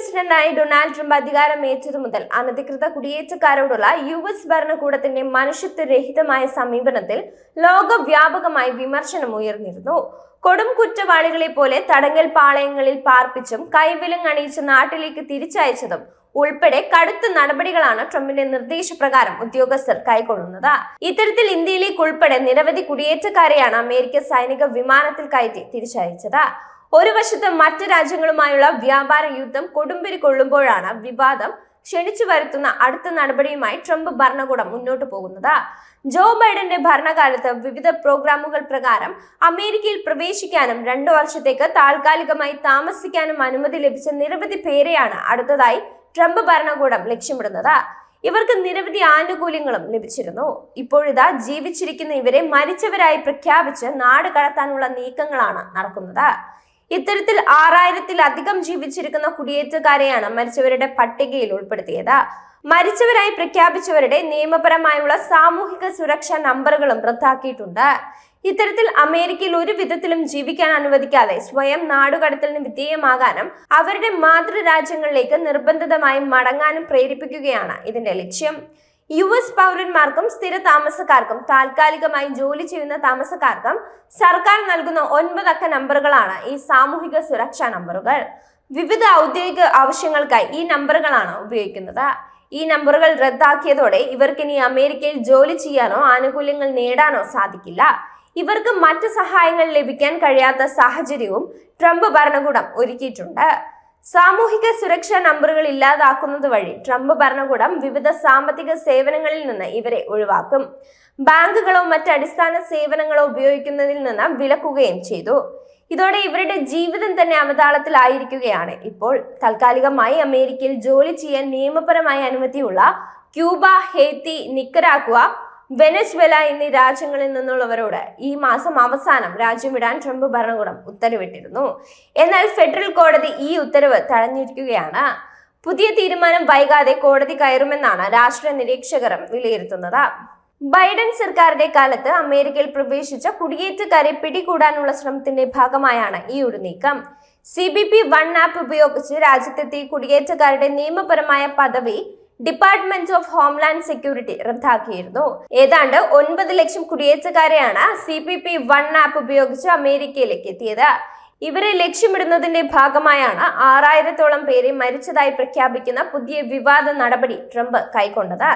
പ്രസിഡന്റായി Donald Trump അധികാരമേറ്റതു മുതൽ അനധികൃത കുടിയേറ്റക്കാരോടുള്ള യു എസ് ഭരണകൂടത്തിന്റെ മനുഷ്യത്വരഹിതമായ സമീപനത്തിൽ ലോകവ്യാപകമായി വിമർശനം ഉയർന്നിരുന്നു. കൊടും കുറ്റവാളികളെ പോലെ തടങ്കൽ പാളയങ്ങളിൽ പാർപ്പിച്ചും കൈവിലങ്ങണിയിച്ച് നാട്ടിലേക്ക് തിരിച്ചയച്ചതും ഉൾപ്പെടെ കടുത്ത നടപടികളാണ് ട്രംപിന്റെ നിർദ്ദേശപ്രകാരം ഉദ്യോഗസ്ഥർ കൈക്കൊള്ളുന്നത്. ഇത്തരത്തിൽ ഇന്ത്യയിലേക്ക് ഉൾപ്പെടെ നിരവധി കുടിയേറ്റക്കാരെയാണ് അമേരിക്ക സൈനിക വിമാനത്തിൽ കയറ്റി തിരിച്ചയച്ചത്. ഒരു വശത്ത് മറ്റ് രാജ്യങ്ങളുമായുള്ള വ്യാപാര യുദ്ധം കൊടുമ്പിരി കൊള്ളുമ്പോഴാണ് വിവാദം ക്ഷണിച്ചു വരുത്തുന്ന അടുത്ത നടപടിയുമായി ട്രംപ് ഭരണകൂടം മുന്നോട്ട് പോകുന്നത്. ജോ ബൈഡന്റെ ഭരണകാലത്ത് വിവിധ പ്രോഗ്രാമുകൾ പ്രകാരം അമേരിക്കയിൽ പ്രവേശിക്കാനും രണ്ടു വർഷത്തേക്ക് താൽക്കാലികമായി താമസിക്കാനും അനുമതി ലഭിച്ച നിരവധി പേരെയാണ് അടുത്തതായി ട്രംപ് ഭരണകൂടം ലക്ഷ്യമിടുന്നത്. ഇവർക്ക് നിരവധി ആനുകൂല്യങ്ങളും ലഭിച്ചിരുന്നു. ഇപ്പോഴിതാ ജീവിച്ചിരിക്കുന്ന ഇവരെ മരിച്ചവരായി പ്രഖ്യാപിച്ച് നാട് കടത്താനുള്ള നീക്കങ്ങളാണ് നടക്കുന്നത്. ഇത്തരത്തിൽ ആറായിരത്തിലധികം ജീവിച്ചിരിക്കുന്ന കുടിയേറ്റക്കാരെയാണ് മരിച്ചവരുടെ പട്ടികയിൽ ഉൾപ്പെടുത്തിയത്. മരിച്ചവരായി പ്രഖ്യാപിച്ചവരുടെ നിയമപരമായുള്ള സാമൂഹിക സുരക്ഷാ നമ്പറുകളും റദ്ദാക്കിയിട്ടുണ്ട്. ഇത്തരത്തിൽ അമേരിക്കയിൽ ഒരു വിധത്തിലും ജീവിക്കാൻ അനുവദിക്കാതെ സ്വയം നാടുകടത്തലിന് വിധേയമാകാനും അവരുടെ മാതൃരാജ്യങ്ങളിലേക്ക് നിർബന്ധിതമായി മടങ്ങാനും പ്രേരിപ്പിക്കുകയാണ് ഇതിന്റെ ലക്ഷ്യം. യു എസ് പൗരന്മാർക്കും സ്ഥിര താമസക്കാർക്കും താൽക്കാലികമായി ജോലി ചെയ്യുന്ന താമസക്കാർക്കും സർക്കാർ നൽകുന്ന ഒൻപതക്ക നമ്പറുകളാണ് ഈ സാമൂഹിക സുരക്ഷാ നമ്പറുകൾ. വിവിധ ഔദ്യോഗിക ആവശ്യങ്ങൾക്കായി ഈ നമ്പറുകളാണ് ഉപയോഗിക്കുന്നത്. ഈ നമ്പറുകൾ റദ്ദാക്കിയതോടെ ഇവർക്കിനി അമേരിക്കയിൽ ജോലി ചെയ്യാനോ ആനുകൂല്യങ്ങൾ നേടാനോ സാധിക്കില്ല. ഇവർക്ക് മറ്റ് സഹായങ്ങൾ ലഭിക്കാൻ കഴിയാത്ത സാഹചര്യവും ട്രംപ് ഭരണകൂടം ഒരുക്കിയിട്ടുണ്ട്. സാമൂഹിക സുരക്ഷാ നമ്പറുകൾ ഇല്ലാതാക്കുന്നത് വഴി ട്രംപ് ഭരണകൂടം വിവിധ സാമ്പത്തിക സേവനങ്ങളിൽ നിന്ന് ഇവരെ ഒഴിവാക്കും. ബാങ്കുകളോ മറ്റ് അടിസ്ഥാന സേവനങ്ങളോ ഉപയോഗിക്കുന്നതിൽ നിന്ന് വിലക്കുകയും ചെയ്തു. ഇതോടെ ഇവരുടെ ജീവിതം തന്നെ അവതാളത്തിലായിരിക്കുകയാണ് ഇപ്പോൾ താൽക്കാലികമായി അമേരിക്കയിൽ ജോലി ചെയ്യാൻ നിയമപരമായ അനുമതിയുള്ള ക്യൂബ ഹേത്തി നിക്കരാക്വ വെനസ്വെല എന്നീ രാജ്യങ്ങളിൽ നിന്നുള്ളവരോട് ഈ മാസം അവസാനം രാജ്യം വിടാൻ ട്രംപ് ഭരണകൂടം ഉത്തരവിട്ടിരുന്നു. എന്നാൽ ഫെഡറൽ കോടതി ഈ ഉത്തരവ് തടഞ്ഞിരിക്കുകയാണ്. പുതിയ തീരുമാനം വൈകാതെ കോടതി കയറുമെന്നാണ് രാഷ്ട്രീയ നിരീക്ഷകരും വിലയിരുത്തുന്നത്. ബൈഡൻ സർക്കാരിന്റെ കാലത്ത് അമേരിക്കയിൽ പ്രവേശിച്ച കുടിയേറ്റക്കാരെ പിടികൂടാനുള്ള ശ്രമത്തിന്റെ ഭാഗമായാണ് ഈ ഒരു നീക്കം. C B P one app ഉപയോഗിച്ച് രാജ്യത്തെത്തി കുടിയേറ്റക്കാരുടെ നിയമപരമായ പദവി ഡിപ്പാർട്ട്മെന്റ് ഓഫ് ഹോംലാൻഡ് സെക്യൂരിറ്റി റദ്ദാക്കിയിരുന്നു. ഏതാണ്ട് ഒൻപത് ലക്ഷം കുടിയേറ്റക്കാരെയാണ് C P P one app ഉപയോഗിച്ച് അമേരിക്കയിലേക്ക് എത്തിയത്. ഇവരെ ലക്ഷ്യമിടുന്നതിന്റെ ഭാഗമായാണ് ആറായിരത്തോളം പേരെ മരിച്ചതായി പ്രഖ്യാപിക്കുന്ന പുതിയ വിവാദ നടപടി ട്രംപ് കൈക്കൊണ്ടത്.